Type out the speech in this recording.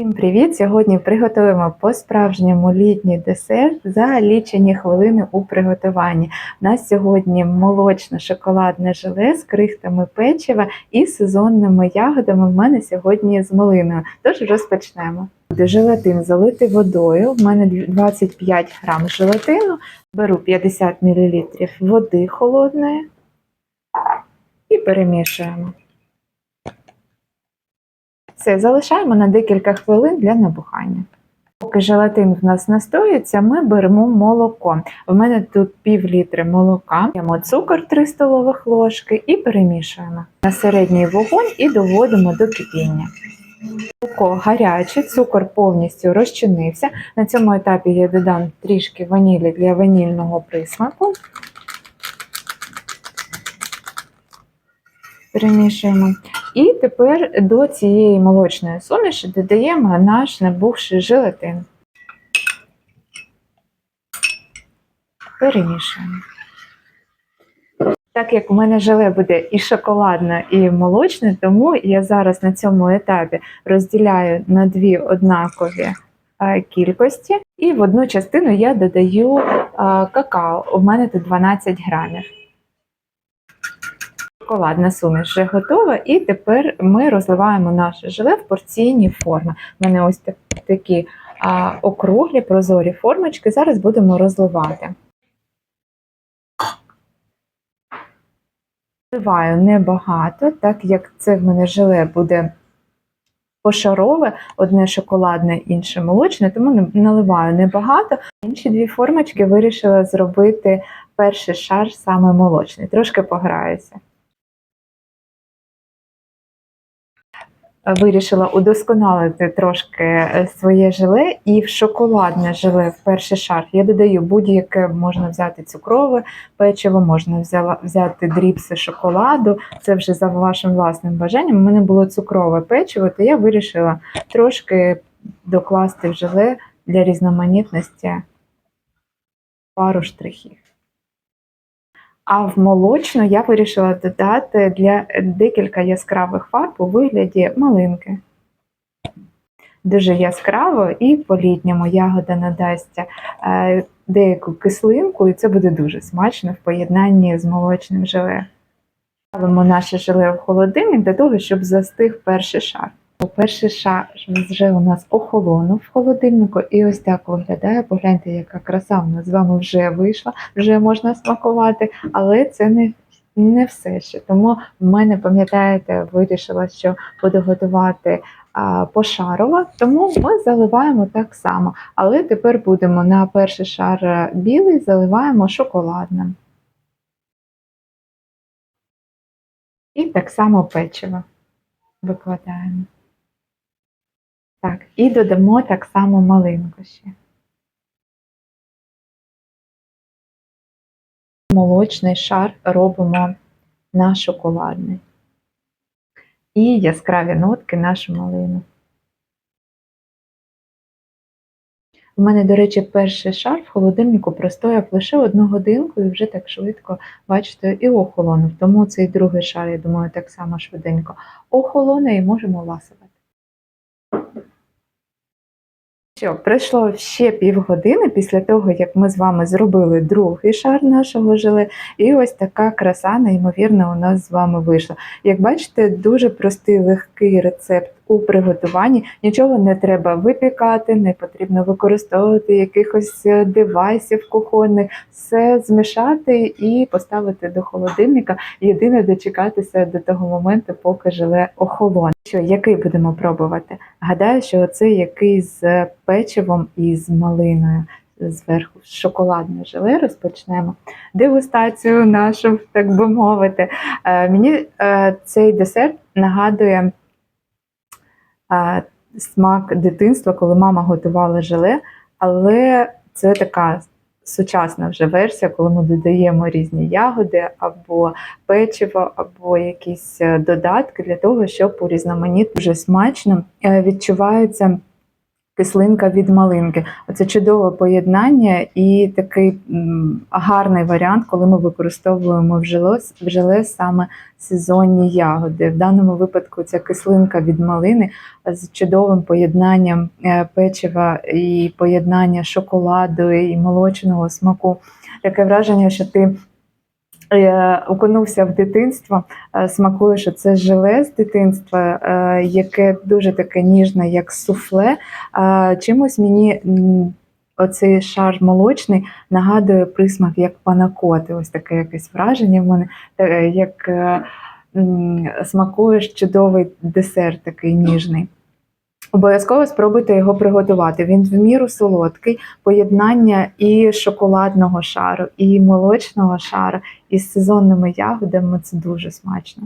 Всім привіт! Сьогодні приготуємо по-справжньому літній десерт за лічені хвилини у приготуванні. У нас сьогодні молочно-шоколадне желе з крихтами печива і сезонними ягодами. В мене сьогодні з малиною. Тож розпочнемо. Желатин залитий водою. У мене 25 грам желатину. Беру 50 мл води холодної і перемішуємо. Все, залишаємо на декілька хвилин для набухання. Поки желатин в нас настоїться, ми беремо молоко. В мене тут пів літри молока, даємо цукор 3 столових ложки і перемішуємо на середній вогонь і доводимо до кипіння. Молоко гаряче, цукор повністю розчинився. На цьому етапі я додам трішки ванілі для ванільного присмаку. Перемішуємо. І тепер до цієї молочної суміші додаємо наш набухший желатин. Перемішуємо. Так як у мене желе буде і шоколадне, і молочне, тому я зараз на цьому етапі розділяю на дві однакові кількості, і в одну частину я додаю какао. У мене тут 12 грамів шоколадна суміш вже готова, і тепер ми розливаємо наше желе в порційні форми. У мене ось так, такі а, округлі прозорі формочки. Зараз будемо розливати. Розливаю небагато, так як це в мене желе буде пошарове, одне шоколадне, інше молочне, тому наливаю небагато. Інші дві формочки вирішила зробити перший шар саме молочний. Трошки пограюся. Вирішила удосконалити трошки е, своє желе, і в шоколадне желе в перший шар я додаю будь-яке можна взяти цукрове печиво, можна взяти дрібси шоколаду. Це вже за вашим власним бажанням. У мене було цукрове печиво, то я вирішила трошки докласти в желе для різноманітності пару штрихів. А в молочну я вирішила додати для декілька яскравих фарб у вигляді малинки. Дуже яскраво і по-літньому ягода надасть е, деяку кислинку, і це буде дуже смачно в поєднанні з молочним желе. Ставимо наше желе в холодильник для того, щоб застиг перший шар. Перший шар вже у нас охолонув в холодильнику, і ось так виглядає. Погляньте, яка краса в нас з вами вже вийшла, вже можна смакувати, але це не не все ще. Тому в мене, пам'ятаєте, вирішила, що буду готувати а, пошарово, тому ми заливаємо так само. Але тепер будемо на перший шар білий, заливаємо шоколадним. І так само печиво викладаємо. Так, і додамо так само малинку ще. Молочний шар робимо на шоколадний. І яскраві нотки нашу малину. У мене, до речі, перший шар в холодильнику простояв лише одну годинку і вже так швидко, бачите, і охолонув. Тому цей другий шар, я думаю, так само швиденько охолоне і можемо ласувати. Що, пройшло ще півгодини після того, як ми з вами зробили другий шар нашого желе, і ось така краса, неймовірна, у нас з вами вийшла. Як бачите, дуже простий легкий рецепт у приготуванні. Нічого не треба випікати, не потрібно використовувати якихось е, девайсів кухонних, все змішати і поставити до холодильника. Єдине дочекатися до того моменту, поки желе охолоне. Що, який будемо пробувати? Гадаю, що це який з печивом і з малиною. Зверху шоколадне желе розпочнемо дегустацію нашу, так би мовити. Е, мені е, цей десерт нагадує смак дитинства, коли мама готувала желе, але це така сучасна вже версія, коли ми додаємо різні ягоди або печиво, або якісь е, додатки для того, щоб урізноманітно дуже смачно відчувається. відчуваються кислинка від малинки. Оце чудове поєднання і такий гарний варіант, коли ми використовуємо в желе, в желе саме сезонні ягоди. В даному випадку ця кислинка від малини з чудовим поєднанням е, печива і поєднання шоколаду і молочного смаку. Таке враження, що ти окунувся в дитинство, е, смакуєш це желе з дитинства, е, яке дуже таке ніжне, як суфле. Е, Чимось мені оцей шар молочний нагадує присмак як панакоти. Ось таке якесь враження в мене, е, як е, смакуєш чудовий десерт, такий ніжний. Обов'язково спробуйте його приготувати. Він в міру солодкий, поєднання і шоколадного шару, і молочного шару, і з сезонними ягодами це дуже смачно.